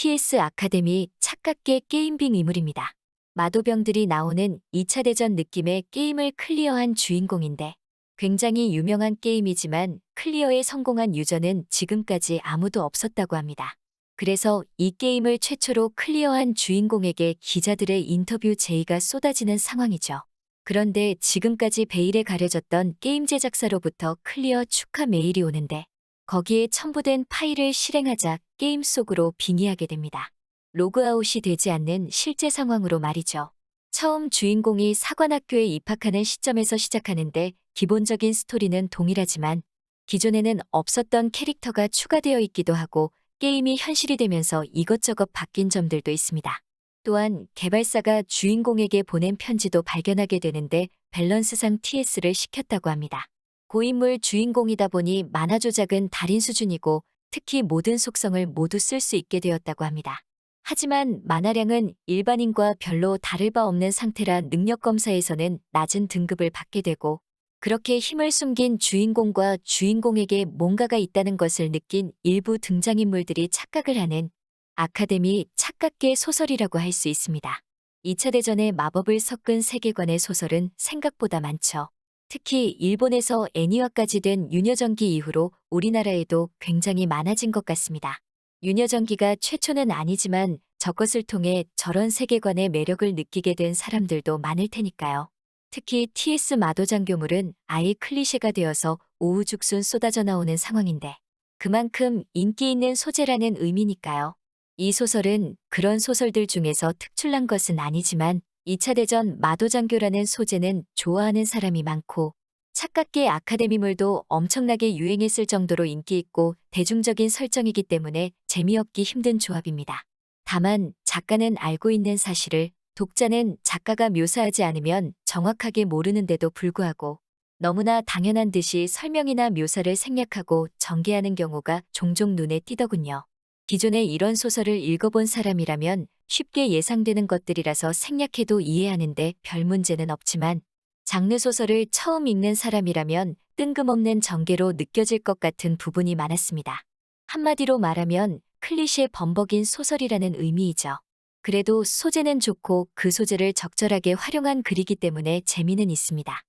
TS 아카데미 착각계 게임빙 인물입니다. 마도병들이 나오는 2차 대전 느낌의 게임을 클리어한 주인공인데 굉장히 유명한 게임이지만 클리어에 성공한 유저는 지금까지 아무도 없었다고 합니다. 그래서 이 게임을 최초로 클리어한 주인공에게 기자들의 인터뷰 제의가 쏟아지는 상황이죠. 그런데 지금까지 베일에 가려졌던 게임 제작사로부터 클리어 축하 메일이 오는데 거기에 첨부된 파일을 실행하자 게임 속으로 빙의하게 됩니다. 로그아웃이 되지 않는 실제 상황으로 말이죠. 처음 주인공이 사관학교에 입학하는 시점에서 시작하는데 기본적인 스토리는 동일하지만 기존에는 없었던 캐릭터가 추가되어 있기도 하고 게임이 현실이 되면서 이것저것 바뀐 점들도 있습니다. 또한 개발사가 주인공에게 보낸 편지도 발견하게 되는데 밸런스상 TS를 시켰다고 합니다. 고인물 주인공이다 보니 만화 조작은 달인 수준이고 특히 모든 속성을 모두 쓸 수 있게 되었다고 합니다. 하지만 만화량은 일반인과 별로 다를 바 없는 상태라 능력 검사에서는 낮은 등급을 받게 되고 그렇게 힘을 숨긴 주인공과 주인공에게 뭔가가 있다는 것을 느낀 일부 등장인물들이 착각을 하는 아카데미 착각계 소설이라고 할 수 있습니다. 2차 대전의 마법을 섞은 세계관의 소설은 생각보다 많죠. 특히 일본에서 애니화까지 된 유녀전기 이후로 우리나라에도 굉장히 많아진 것 같습니다. 유녀전기가 최초는 아니지만 저것을 통해 저런 세계관의 매력을 느끼게 된 사람들도 많을 테니까요. 특히 TS 마도장교물은 아예 클리셰가 되어서 오우죽순 쏟아져 나오는 상황인데 그만큼 인기 있는 소재라는 의미니까요. 이 소설은 그런 소설들 중에서 특출난 것은 아니지만 2차 대전 마도장교라는 소재는 좋아하는 사람이 많고 착각계 아카데미물도 엄청나게 유행했을 정도로 인기 있고 대중적인 설정이기 때문에 재미없기 힘든 조합입니다. 다만 작가는 알고 있는 사실을 독자는 작가가 묘사하지 않으면 정확하게 모르는데도 불구하고 너무나 당연한 듯이 설명이나 묘사를 생략하고 전개하는 경우가 종종 눈에 띄더군요. 기존에 이런 소설을 읽어본 사람이라면 쉽게 예상되는 것들이라서 생략해도 이해하는데 별 문제는 없지만 장르 소설을 처음 읽는 사람이라면 뜬금없는 전개로 느껴질 것 같은 부분이 많았습니다. 한마디로 말하면 클리셰 범벅인 소설이라는 의미이죠. 그래도 소재는 좋고 그 소재를 적절하게 활용한 글이기 때문에 재미는 있습니다.